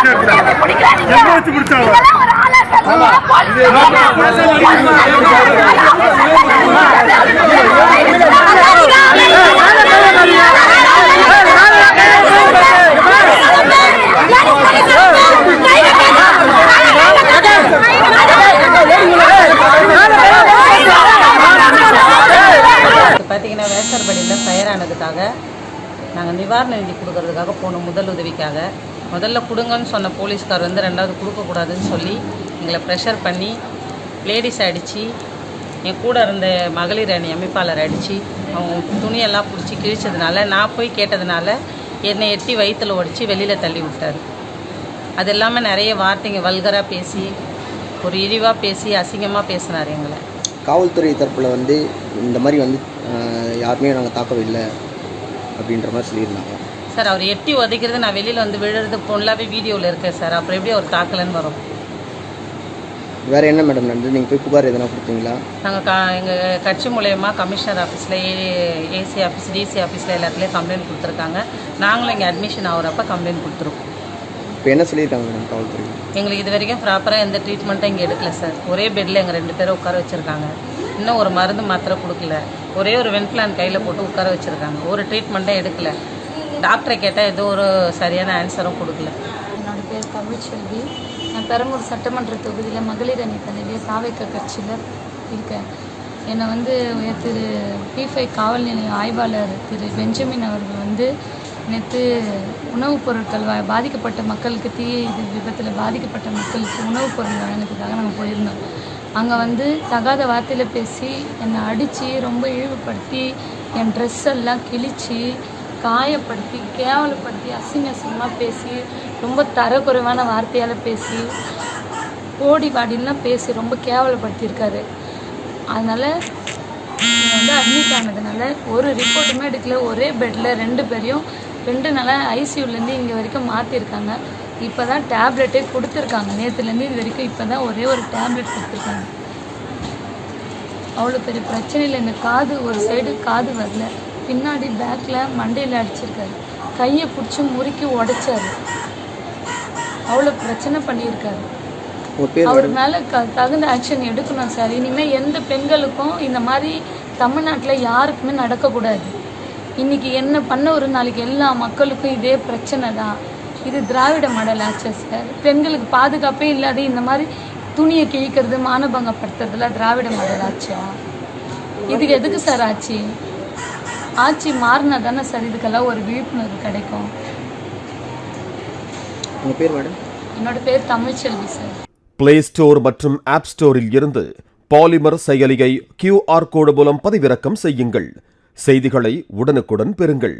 கேட்கல வச்சு பிடிச்சாங்க பார்த்தீங்கன்னா வேசர்படியில் ஃபயர் ஆனதுக்காக நாங்கள் நிவாரண நிதி கொடுக்கறதுக்காக போனோம் முதல் உதவிக்காக முதல்ல கொடுங்கன்னு சொன்ன போலீஸ்கார் வந்து ரெண்டாவது கொடுக்கக்கூடாதுன்னு சொல்லி எங்களை ப்ரெஷர் பண்ணி லேடிஸ் அடித்து என் கூட இருந்த மகளிர் அணி அமைப்பாளர் அடித்து அவங்க துணியெல்லாம் பிடிச்சி கிழிச்சதுனால நான் போய் கேட்டதுனால என்னை எட்டி வயிற்றில் ஒடிச்சு வெளியில் தள்ளி விட்டார். அது இல்லாமல் நிறைய வார்த்தைங்க வல்கராக பேசி ஒரு இழிவாக பேசி அசிங்கமாக பேசினார் எங்களை. காவல்துறை தரப்பில் வந்து இந்த மாதிரி வந்து யாருமே நாங்கள் தாக்கவில்லை அப்படின்ற மாதிரி சொல்லியிருந்தாங்க. சார் அவர் எட்டி உதைக்கிறது நான் வெளியில் வந்து விழுறது ஃபுல்லாகவே வீடியோவில் இருக்கேன் சார். அப்புறம் எப்படி அவர் தாக்கலன்னு வரும். வேற என்ன மேடம் நடந்தது? நீங்கள் போய் புகார் எதனா கொடுத்தீங்களா? நாங்கள் கா எங்கள் கட்சி மூலயமா கமிஷனர் ஆஃபீஸில் ஏ ஏசி ஆஃபீஸ் டிசி ஆஃபீஸில் எல்லாத்துலேயும் கம்ப்ளைண்ட் கொடுத்துருக்காங்க. நாங்களும் இங்கே அட்மிஷன் ஆகிறப்ப கம்ப்ளைண்ட் கொடுத்துருக்கோம். இப்போ என்ன சொல்லியிருக்காங்க மேடம் காவல்துறை? எங்களுக்கு இது வரைக்கும் ப்ராப்பராக எந்த ட்ரீட்மெண்ட்டும் இங்கே எடுக்கல சார். ஒரே பெட்டில் எங்கள் ரெண்டு பேரும் உட்கார வச்சுருக்காங்க. இன்னும் ஒரு மருந்து மாத்திரை கொடுக்கல. ஒரே ஒரு வென்பிளான் கையில் போட்டு உட்கார வச்சுருக்காங்க. ஒரு ட்ரீட்மெண்ட்டும் எடுக்கல. டாக்டரை கேட்டால் எதுவும் ஒரு சரியான ஆன்சரும் கொடுக்கல. என்னோடய பேர் தமிழ்ச்செல்வி. நான் பெரம்பூர் சட்டமன்ற தொகுதியில் மகளிர் அணி தலைவியாக தாவைக்க கட்சியில் இருக்கேன். என்னை வந்து திரு பி ஃபைவ் காவல் நிலைய ஆய்வாளர் திரு பெஞ்சமின் அவர்கள் வந்து நேற்று உணவுப் பொருட்கள் பாதிக்கப்பட்ட மக்களுக்கு தீ இது விபத்தில் பாதிக்கப்பட்ட மக்களுக்கு உணவுப் பொருள் வழங்குறதுக்காக நாங்கள் போயிருந்தோம். அங்கே வந்து தகாத வார்த்தையில் பேசி என்னை அடித்து ரொம்ப இழிவுபடுத்தி என் ட்ரெஸ் எல்லாம் காயப்படுத்தி கேவலப்படுத்தி அசிங்க அசிங்கமாக பேசி ரொம்ப தரக்குறைவான வார்த்தையால் பேசி ஓடி வாடிலாம் பேசி ரொம்ப கேவலப்படுத்தியிருக்காரு. அதனால் வந்து அட்மிட் ஆனதுனால ஒரு ரிப்போர்ட்டுமே எடுக்கல. ஒரே பெட்டில் ரெண்டு பேரையும் ரெண்டு நாளாக ஐசியூலேருந்து இங்கே வரைக்கும் மாற்றிருக்காங்க இப்போ தான் டேப்லெட்டே கொடுத்துருக்காங்க. நேற்றுலேருந்து இது வரைக்கும் இப்போ தான் ஒரே ஒரு டேப்லெட் கொடுத்துருக்காங்க. அவ்வளோ பெரிய பிரச்சனையில் இந்த காது ஒரு சைடு காது வரல. பின்னாடி பேக்கில் மண்டையில் அடிச்சிருக்காரு. கையை பிடிச்சி முறுக்கி உடைச்சாரு. அவ்வளோ பிரச்சனை பண்ணியிருக்காரு. அவர் மேலே க தகுந்த ஆக்ஷன் எடுக்கணும் சார். இனிமேல் எந்த பெண்களுக்கும் இந்த மாதிரி தமிழ்நாட்டில் யாருக்குமே நடக்கக்கூடாது. இன்னைக்கு என்ன பண்ண ஒரு நாளைக்கு எல்லா மக்களுக்கும் இதே பிரச்சனை தான். இது திராவிட மாடல் ஆச்சா சார். பெண்களுக்கு பாதுகாப்பே இல்லாத இந்த மாதிரி துணியை கிழிக்கிறது மானபங்கப்படுத்துறதுல திராவிட மாடல் ஆச்சா. இதுக்கு எதுக்கு சார் ஆச்சு? ஆட்சி மாறினா தானே சார் இதுக்கெல்லாம் ஒரு விழிப்புணர்வு கிடைக்கும்? உங்கள் பேர் மேடம்? என்னோட பேர் தமிழ்ச்செல்வி சார். பிளே ஸ்டோர் மற்றும் ஆப் ஸ்டோரில் இருந்து பாலிமர் செயலியை கியூஆர் கோடு மூலம் பதிவிறக்கம் செய்யுங்கள். செய்திகளை உடனுக்குடன் பெறுங்கள்.